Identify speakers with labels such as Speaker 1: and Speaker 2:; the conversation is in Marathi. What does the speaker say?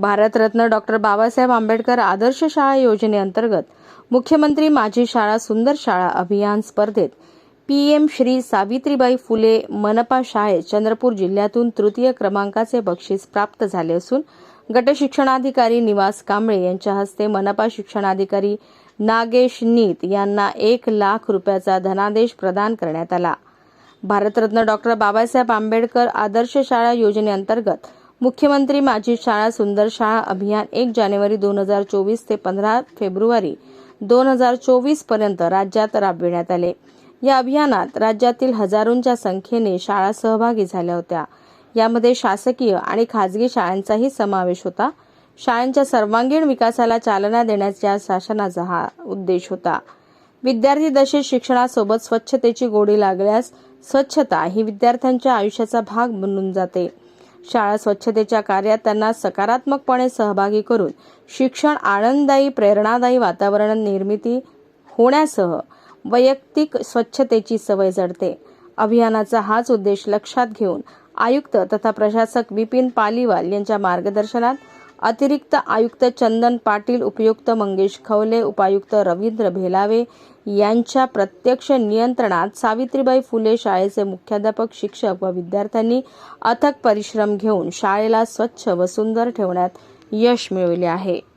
Speaker 1: भारतरत्न डॉक्टर बाबासाहेब आंबेडकर आदर्श शाळा योजनेअंतर्गत मुख्यमंत्री माझी शाळा सुंदर शाळा अभियान स्पर्धेत पीएम श्री सावित्रीबाई फुले मनपा शाळेत चंद्रपूर जिल्ह्यातून तृतीय क्रमांकाचे बक्षीस प्राप्त झाले असून गटशिक्षणाधिकारी निवास कांबळे यांच्या हस्ते मनपा शिक्षणाधिकारी नागेश नीत यांना एक लाख रुपयाचा धनादेश प्रदान करण्यात आला. भारतरत्न डॉक्टर बाबासाहेब आंबेडकर आदर्श शाळा योजनेअंतर्गत मुख्यमंत्री माझी शाळा सुंदर शाळा अभियान एक जानेवारी दोन हजार चोवीस ते पंधरा फेब्रुवारी दोन हजार चोवीसपर्यंत राज्यात राबविण्यात आले. या अभियानात राज्यातील हजारोंच्या संख्येने शाळा सहभागी झाल्या होत्या. यामध्ये शासकीय आणि खाजगी शाळांचाही समावेश होता. शाळांच्या सर्वांगीण विकासाला चालना देण्याचा शासनाचा हा उद्देश होता. विद्यार्थी दशेत शिक्षणासोबत स्वच्छतेची गोडी लागल्यास स्वच्छता ही विद्यार्थ्यांच्या आयुष्याचा भाग बनून जाते. शाळा स्वच्छतेच्या कार्यात त्यांना सकारात्मकपणे सहभागी करून शिक्षण आनंददायी प्रेरणादायी वातावरण निर्मिती होण्यासह वैयक्तिक स्वच्छतेची सवय जडते. अभियानाचा हाच उद्देश लक्षात घेऊन आयुक्त तथा प्रशासक विपिन पालीवाल यांच्या मार्गदर्शनात अतिरिक्त आयुक्त चंदन पाटील उपयुक्त मंगेश खवले उपायुक्त रवींद्र भेलावे यांच्या प्रत्यक्ष नियंत्रणात सावित्रीबाई फुले शाळेचे मुख्याध्यापक शिक्षक व विद्यार्थ्यांनी अथक परिश्रम घेऊन शाळेला स्वच्छ व सुंदर ठेवण्यात यश मिळविले आहे.